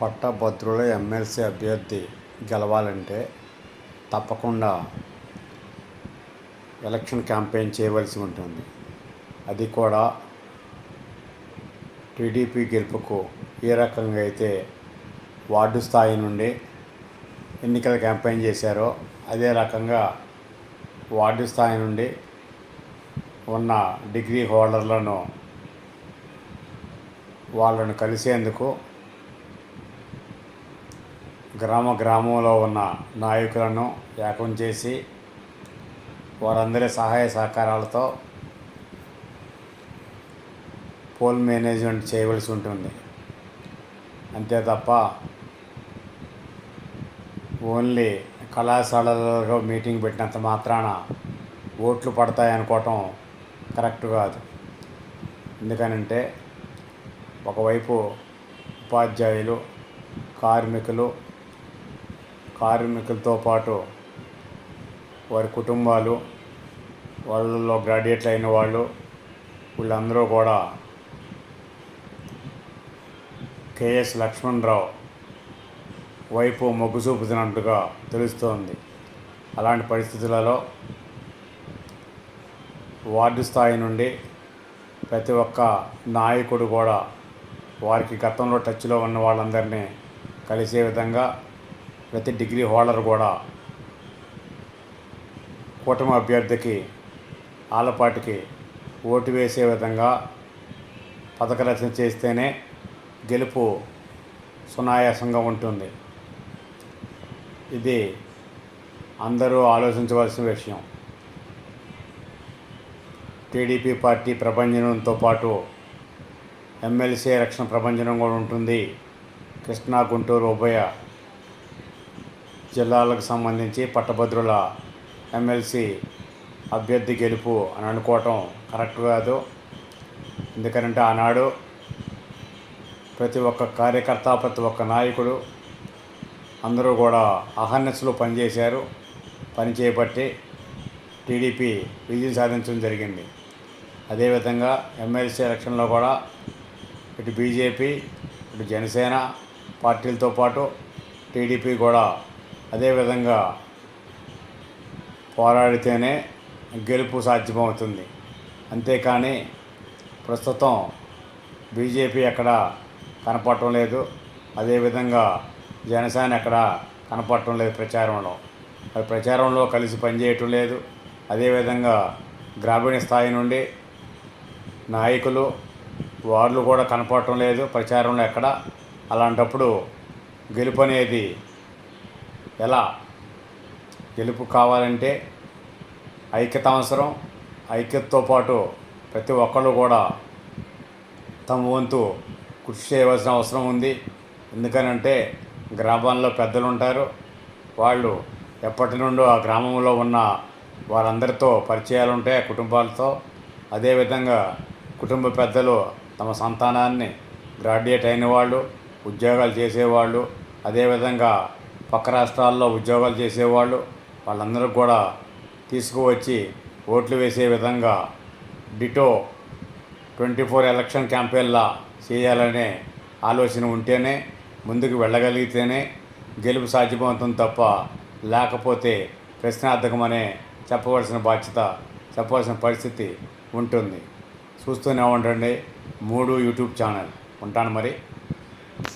పట్టభద్రుల ఎమ్మెల్సీ అభ్యర్థి గెలవాలంటే తప్పకుండా ఎలక్షన్ క్యాంపెయిన్ చేయవలసి ఉంటుంది. అది కూడా టీడీపీ గెలుపుకు ఏ రకంగా అయితే వార్డు స్థాయి నుండి ఎన్నికల క్యాంపెయిన్ చేశారో అదే రకంగా వార్డు స్థాయి నుండి ఉన్న డిగ్రీ హోల్డర్లను వాళ్ళను కలిసేందుకు గ్రామ గ్రామంలో ఉన్న నాయకులను ఏకం చేసి వారందరి సహాయ సహకారాలతో పోల్ మేనేజ్మెంట్ చేయవలసి ఉంటుంది. అంతే తప్ప ఓన్లీ కళాశాలలో మీటింగ్ పెట్టినంత మాత్రాన ఓట్లు పడతాయి అనుకోవటం కరెక్ట్ కాదు. ఎందుకనంటే ఒకవైపు ఉపాధ్యాయులు కార్మికులు కార్మికులతో పాటు వారి కుటుంబాలు వాళ్ళలో గ్రాడ్యుయేట్లు అయిన వాళ్ళు వీళ్ళందరూ కూడా కేఎస్ లక్ష్మణరావు వైపు మొగ్గు చూపుతున్నట్టుగా తెలుస్తోంది. అలాంటి పరిస్థితులలో వార్డు స్థాయి నుండి ప్రతి ఒక్క నాయకుడు కూడా వారికి గతంలో టచ్లో ఉన్న వాళ్ళందరినీ కలిసే విధంగా ప్రతి డిగ్రీ హోల్డర్ కూడా కూటమి అభ్యర్థికి ఆలపాటికి ఓటు వేసే విధంగా పథక రచన చేస్తేనే గెలుపు సునాయాసంగా ఉంటుంది. ఇది అందరూ ఆలోచించవలసిన విషయం. టీడీపీ పార్టీ ప్రభంజనంతో పాటు ఎమ్మెల్సీ రక్షణ ప్రభంజనం కూడా ఉంటుంది. కృష్ణా గుంటూరు ఉభయ జిల్లాలకు సంబంధించి పట్టభద్రుల ఎమ్మెల్సీ అభ్యర్థి గెలుపు అని అనుకోవటం కరెక్ట్ కాదు. ఎందుకంటే ఆనాడు ప్రతి ఒక్క కార్యకర్త ప్రతి ఒక్క నాయకుడు అందరూ కూడా అహర్నెస్లో పనిచేశారు. పని చేపట్టి టీడీపీ విజయం సాధించడం జరిగింది. అదేవిధంగా ఎమ్మెల్సీ ఎలక్షన్లో కూడా ఇటు బీజేపీ ఇటు జనసేన పార్టీలతో పాటు టీడీపీ కూడా అదేవిధంగా పోరాడితేనే గెలుపు సాధ్యమవుతుంది. అంతేకాని ప్రస్తుతం బీజేపీ ఎక్కడ కనపడటం లేదు. అదేవిధంగా జనసేన ఎక్కడ కనపడటం లేదు ప్రచారంలో. అది ప్రచారంలో కలిసి పనిచేయటం లేదు. అదేవిధంగా గ్రామీణ స్థాయి నుండి నాయకులు వాళ్ళు కూడా కనపడటం లేదు ప్రచారంలో ఎక్కడ. అలాంటప్పుడు గెలుపు అనేది ఎలా? గెలుపు కావాలంటే ఐక్యత అవసరం ఐక్యతతో పాటు ప్రతి ఒక్కళ్ళు కూడా తమ వంతు కృషి చేయవలసిన అవసరం ఉంది. ఎందుకనంటే గ్రామాల్లో పెద్దలు ఉంటారు వాళ్ళు ఎప్పటి నుండో ఆ గ్రామంలో ఉన్న వారందరితో పరిచయాలు ఉంటాయి ఆ కుటుంబాలతో. అదేవిధంగా కుటుంబ పెద్దలు తమ సంతానాన్ని గ్రాడ్యుయేట్ అయిన వాళ్ళు ఉద్యోగాలు చేసేవాళ్ళు అదేవిధంగా పక్క రాష్ట్రాల్లో ఉద్యోగాలు చేసేవాళ్ళు వాళ్ళందరూ కూడా తీసుకువచ్చి ఓట్లు వేసే విధంగా డిటో ట్వంటీ ఫోర్ ఎలక్షన్ క్యాంపెయిన్లా చేయాలనే ఆలోచన ఉంటేనే ముందుకు వెళ్ళగలిగితేనే గెలుపు సాధ్యమవుతుంది తప్ప లేకపోతే ప్రశ్నార్థకమనే చెప్పవలసిన బాధ్యత చెప్పవలసిన పరిస్థితి ఉంటుంది. చూస్తూనే ఉండండి మూడు యూట్యూబ్ ఛానల్. ఉంటాను మరి.